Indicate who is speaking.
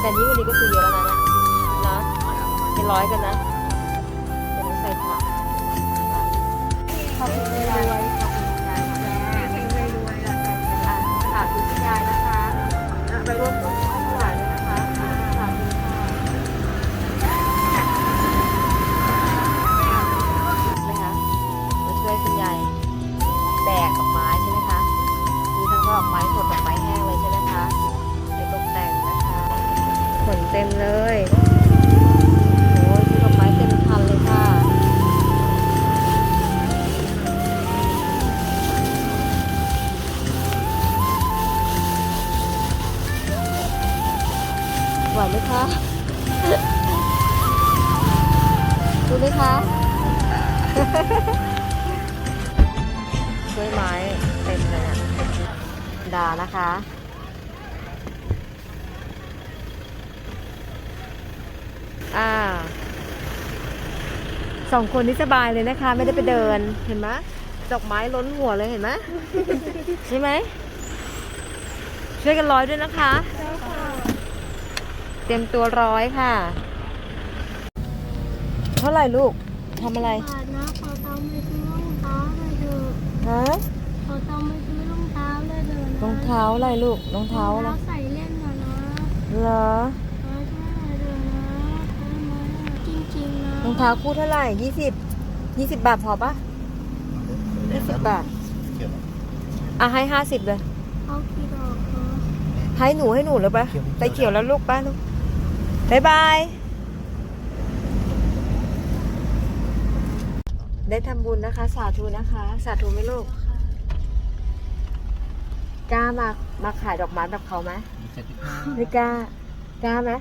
Speaker 1: แต่นี้วันนี้ก็คือเยอะแล้วนะนะเป็นร้อยกันนะเป็นใส่ผักขอบคุณเลยรวยขอบคุณยายค่ะอะสาธุคุณยายนะคะไปร่วม ต็มเลยโอ้ยดอกไม้เต็มคันเลยค่ะ ไหวไหมคะดูไหมคะกล้วยไม้เต็มเลยอะดานะคะ อ่าสองคนนี้สบายเลยนะคะ ไม่ได้ไปเดินเห็นไหมดอกไม้ล้นหัวเลยเห็นไหมใช่ไหมช่วยกันร้อยด้วยนะคะ เตรียมตัวร้อยค่ะ เท่าไหร่ลูกทำอะไร
Speaker 2: บาทนะขอตังค์ไปซื้อรองเท้าเลยเถอะ
Speaker 1: ฮะ
Speaker 2: ขอตังค์ไปซื้อรองเท้าเลยเถอะนะ
Speaker 1: รองเท้าอะไรลูกรองเท้าอะไร
Speaker 2: รองใส่เล่นหน่อยนะ
Speaker 1: เหรอ
Speaker 2: ขอช่วยหน่อยเถอะนะได้ไหมจริ งๆนะ
Speaker 1: รองเท้าคู่เท่าไหร่ยี่สิบยี่สิบบาทพอปะยี่สิบบาทอะให้ห้าสิบเลย
Speaker 2: เอากี่ดอกคะ
Speaker 1: ให้หนูให้หนูเลยปะไปเขียวแล้วลูกป้าลูกบายบาย ได้ทำบุญนะคะ สาธุนะคะ สาธุไหมลูกกล้ามามาขายดอกไม้แบบเขาไหมไม่กล้ากล้าไหม